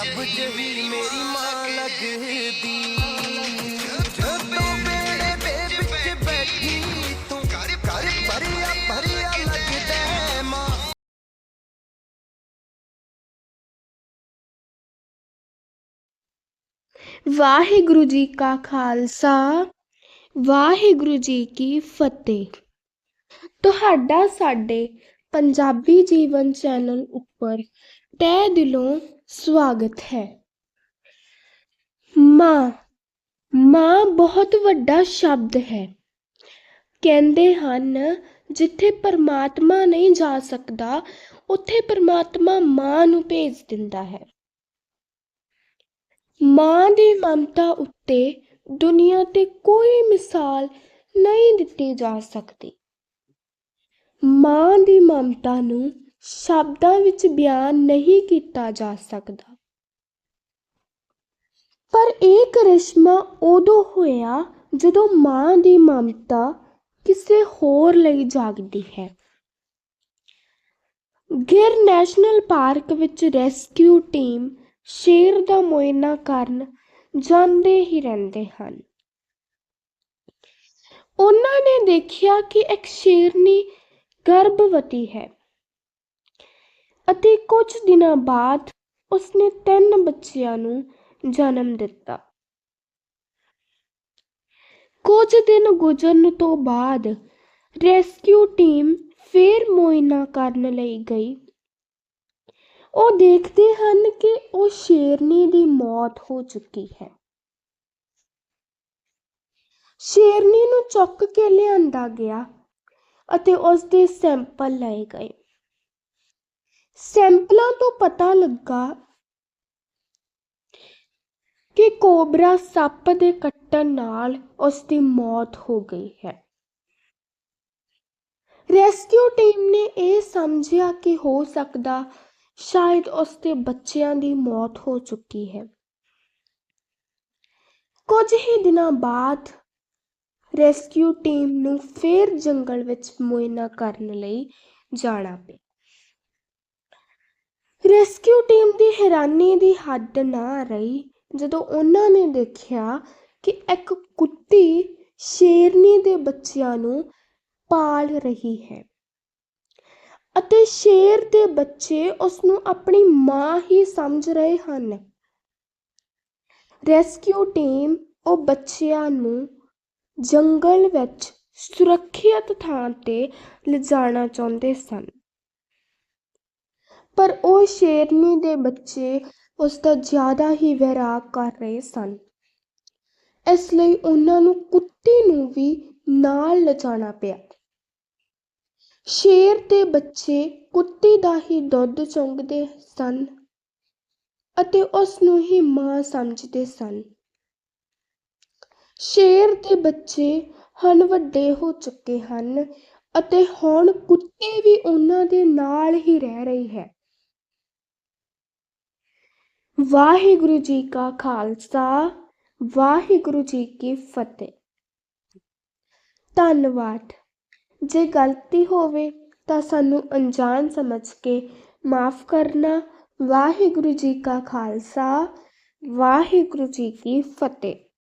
ਰੱਬ ਜਹੀ ਮੇਰੀ ਮਾਂ ਲੱਗਦੀ। ਜਦੋਂ ਮੇਰੇ ਦੇ ਵਿੱਚ ਬੈਠੀ ਤੂੰ, ਘਰ ਭਰਿਆ ਭਰਿਆ ਲੱਗਦਾ ਮਾਂ। ਵਾਹਿਗੁਰੂ ਜੀ ਕਾ ਖਾਲਸਾ, ਵਾਹਿਗੁਰੂ ਜੀ ਕੀ ਫਤਿਹ। ਤੁਹਾਡਾ ਸਾਡੇ ਪੰਜਾਬੀ ਜੀਵਨ ਚੈਨਲ ਉੱਪਰ ਤਹਿ ਦਿਲੋਂ ਸਵਾਗਤ ਹੈ। ਮਾਂ ਮਾਂ ਬਹੁਤ ਵੱਡਾ ਸ਼ਬਦ ਹੈ। ਕਹਿੰਦੇ ਹਨ, ਜਿੱਥੇ ਪਰਮਾਤਮਾ ਨਹੀਂ ਜਾ ਸਕਦਾ, ਉੱਥੇ ਪਰਮਾਤਮਾ ਮਾਂ ਨੂੰ ਭੇਜ ਦਿੰਦਾ ਹੈ। ਮਾਂ ਦੀ ਮਮਤਾ ਉੱਤੇ ਦੁਨੀਆ ਤੇ ਕੋਈ ਮਿਸਾਲ ਨਹੀਂ ਦਿੱਤੀ ਜਾ ਸਕਦੀ। ਮਾਂ ਦੀ ਮਮਤਾ ਨੂੰ ਸ਼ਬਦਾਂ ਵਿੱਚ ਬਿਆਨ ਨਹੀਂ ਕੀਤਾ ਜਾ ਸਕਦਾ। ਪਰ ਇਹ ਕਰਿਸ਼ਮਾ ਉਦੋਂ ਹੋਇਆ ਜਦੋਂ ਮਾਂ ਦੀ ਮਮਤਾ ਕਿਸੇ ਹੋਰ ਲਈ ਜਾਗਦੀ ਹੈ। ਗਿਰ ਨੈਸ਼ਨਲ ਪਾਰਕ ਵਿੱਚ ਰੈਸਕਿਊ ਟੀਮ ਸ਼ੇਰ ਦਾ ਮੁਆਇਨਾ ਕਰਨ ਜਾਂਦੇ ਹੀ ਰਹਿੰਦੇ ਹਨ। ਉਹਨਾਂ ਨੇ ਦੇਖਿਆ ਕਿ ਇੱਕ ਸ਼ੇਰਨੀ ਗਰਭਵਤੀ ਹੈ। ਅਤੇ ਕੁਝ ਦਿਨਾਂ ਬਾਅਦ ਉਸਨੇ ਤਿੰਨ ਬੱਚਿਆਂ ਨੂੰ ਜਨਮ ਦਿੱਤਾ। ਕੁਝ ਦਿਨ ਗੁਜ਼ਰਨ ਤੋਂ ਬਾਅਦ ਰੈਸਕਿਊ ਟੀਮ ਫੇਰ ਮੁਆਇਨਾ ਕਰਨ ਲਈ ਗਈ। ਉਹ ਦੇਖਦੇ ਹਨ ਕਿ ਉਹ ਸ਼ੇਰਨੀ ਦੀ ਮੌਤ ਹੋ ਚੁੱਕੀ ਹੈ। ਸ਼ੇਰਨੀ ਨੂੰ ਚੁੱਕ ਕੇ ਲਿਆਂਦਾ ਗਿਆ ਅਤੇ ਉਸ ਦੇ ਸੈਂਪਲ ਲਏ ਗਏ। ਸੈਂਪਲਾਂ ਤੋਂ ਪਤਾ ਲੱਗਾ ਕਿ ਕੋਬਰਾ ਸੱਪ ਦੇ ਕੱਟਣ ਨਾਲ ਉਸ ਦੀ ਮੌਤ ਹੋ ਗਈ ਹੈ। ਰੈਸਕਿਊ ਟੀਮ ਨੇ ਇਹ ਸਮਝਿਆ ਕਿ ਹੋ ਸਕਦਾ ਸ਼ਾਇਦ ਉਸ ਦੇ ਬੱਚਿਆਂ ਦੀ ਮੌਤ ਹੋ ਚੁੱਕੀ ਹੈ। ਕੁਝ ਹੀ ਦਿਨਾਂ ਬਾਅਦ ਰੈਸਕਿਊ ਟੀਮ ਨੂੰ ਫੇਰ ਜੰਗਲ ਵਿੱਚ ਮੁਆਇਨਾ ਕਰਨ ਲਈ ਜਾਣਾ ਪਿਆ। ਰੈਸਕਿਊ ਟੀਮ ਦੀ ਹੈਰਾਨੀ ਦੀ ਹੱਦ ਨਾ ਰਹੀ ਜਦੋਂ ਉਹਨਾਂ ਨੇ ਦੇਖਿਆ ਕਿ ਇੱਕ ਕੁੱਤੀ ਸ਼ੇਰਨੀ ਦੇ ਬੱਚਿਆਂ ਨੂੰ ਪਾਲ ਰਹੀ ਹੈ ਅਤੇ ਸ਼ੇਰ ਦੇ ਬੱਚੇ ਉਸ ਨੂੰ ਆਪਣੀ ਮਾਂ ਹੀ ਸਮਝ ਰਹੇ ਹਨ। ਰੈਸਕਿਊ ਟੀਮ ਉਹ ਬੱਚਿਆਂ ਨੂੰ ਜੰਗਲ ਵਿੱਚ ਸੁਰੱਖਿਅਤ ਥਾਂ ਤੇ ਲਿਜਾਣਾ ਚਾਹੁੰਦੇ ਸਨ। ਪਰ ਉਹ ਸ਼ੇਰਨੀ ਦੇ ਬੱਚੇ ਉਸ ਦਾ ਜ਼ਿਆਦਾ ਹੀ ਵੈਰਾਗ ਕਰ ਰਹੇ ਸਨ। ਇਸ ਲਈ ਉਹਨਾਂ ਨੂੰ ਕੁੱਤੀ ਨੂੰ ਵੀ ਨਾਲ ਲਿਜਾਣਾ ਪਿਆ। ਸ਼ੇਰ ਦੇ ਬੱਚੇ ਕੁੱਤੀ ਦਾ ਹੀ ਦੁੱਧ ਚੁੰਗਦੇ ਸਨ ਅਤੇ ਉਸ ਨੂੰ ਹੀ ਮਾਂ ਸਮਝਦੇ ਸਨ। ਸ਼ੇਰ ਦੇ ਬੱਚੇ ਹੁਣ ਵੱਡੇ ਹੋ ਚੁੱਕੇ ਹਨ ਅਤੇ ਹੁਣ ਕੁੱਤੀ ਵੀ ਉਹਨਾਂ ਦੇ ਨਾਲ ਹੀ ਰਹਿ ਰਹੀ ਹੈ। ਵਾਹਿਗੁਰੂ ਜੀ ਕਾ ਖਾਲਸਾ, ਵਾਹਿਗੁਰੂ ਜੀ ਕੀ ਫਤਿਹ। ਧੰਨਵਾਦ। ਜੇ ਗਲਤੀ ਹੋਵੇ ਤਾਂ ਸਾਨੂੰ ਅਣਜਾਣ ਸਮਝ ਕੇ ਮਾਫ ਕਰਨਾ। ਵਾਹਿਗੁਰੂ ਜੀ ਕਾ ਖਾਲਸਾ, ਵਾਹਿਗੁਰੂ ਜੀ ਕੀ ਫਤਿਹ।